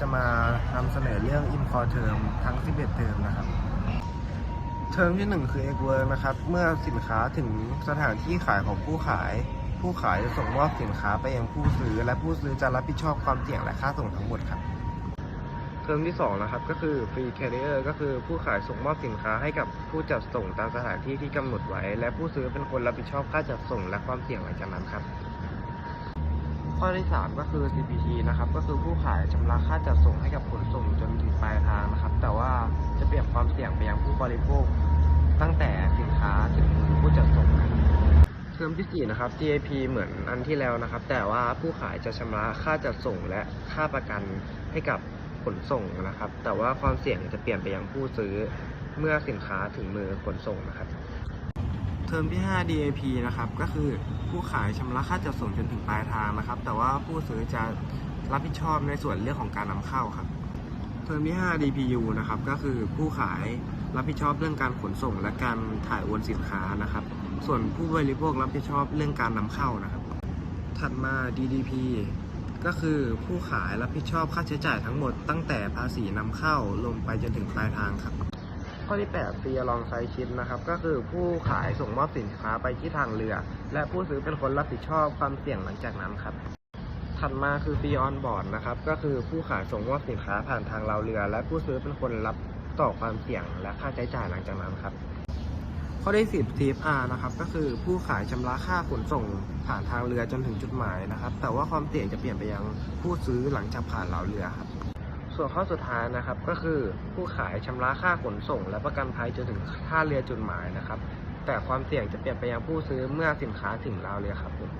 จะมานำเสนอเรื่อง Import Term ทั้ง 11 เทอมนะครับ เทอมที่ 1 คือ X Work นะครับ เมื่อสินค้าถึงสถานที่ขายของผู้ขาย ผู้ขายจะส่งมอบสินค้าไปยังผู้ซื้อ และผู้ซื้อจะรับผิดชอบความเสี่ยงและค่าส่งทั้งหมดครับ เทอมที่ 2 นะครับ ก็คือ Free Carrier ก็คือผู้ขายส่งมอบสินค้าให้กับผู้จัดส่งตามสถานที่ที่กำหนดไว้ และผู้ซื้อเป็นคนรับผิดชอบค่าจัดส่งและความเสี่ยงหลังจากนั้นครับ ข้อที่ 3 ก็คือ CPT นะครับก็คือผู้ขายชำระค่าจัดส่งให้กับขนส่งจนถึงปลายทางนะครับ แต่ว่าจะเปรียบความเสี่ยงไปยังผู้บริโภค ตั้งแต่สินค้าถึงมือผู้จัดส่งเทอมที่ 4 นะครับ GAP เหมือนอันที่แล้วนะครับ แต่ว่าผู้ขายจะชำระค่าจัดส่งและค่าประกันให้กับขนส่งนะครับ แต่ว่าความเสี่ยงจะเปลี่ยนไปยังผู้ซื้อเมื่อสินค้าถึงมือขนส่งนะครับ เทอมที่ 5 DAP นะครับ ก็คือผู้ขายชำระค่าจัดส่งจนถึงปลายทางนะครับ แต่ว่าผู้ซื้อจะรับผิดชอบในส่วนเรื่องของการนำเข้าครับ เทอมที่ 5 DPU นะครับ ก็คือผู้ขายรับผิดชอบเรื่องการขนส่ง และการถ่ายโอนสินค้านะครับ ส่วนผู้บริโภครับผิดชอบเรื่องการนำเข้านะครับ ถัดมา DDP ก็คือผู้ขายรับผิดชอบค่าใช้จ่ายทั้งหมดตั้งแต่ภาษีนำเข้าลงไปจนถึงปลายทางครับ ข้อที่8 Free Along Side Ship นะครับ ก็คือผู้ขายส่งมอบสินค้าไปที่ทางเรือ และผู้ซื้อเป็นคนรับผิดชอบความเสี่ยงหลังจากนั้นครับ ถัดมาคือ Free On Board นะครับ ก็คือผู้ขายส่งมอบสินค้าผ่านทางเราเรือ และผู้ซื้อเป็นคนรับต่อความเสี่ยงและค่าใช้จ่ายหลังจากนั้นครับ ข้อที่10 TFR นะครับ ก็คือผู้ขายชำระค่าขนส่งผ่านทางเรือจนถึงจุดหมายนะครับ แต่ว่าความเสี่ยงจะเปลี่ยนไปยังผู้ซื้อหลังจากผ่านเราเรือครับ ส่วนข้อสุดท้ายนะครับ ก็คือผู้ขายชำระค่าขนส่ง และประกันภัยจนถึงท่าเรือจุดหมายนะครับ แต่ความเสี่ยงจะเปลี่ยนไปยังผู้ซื้อเมื่อสินค้าถึงราวเรือครับผม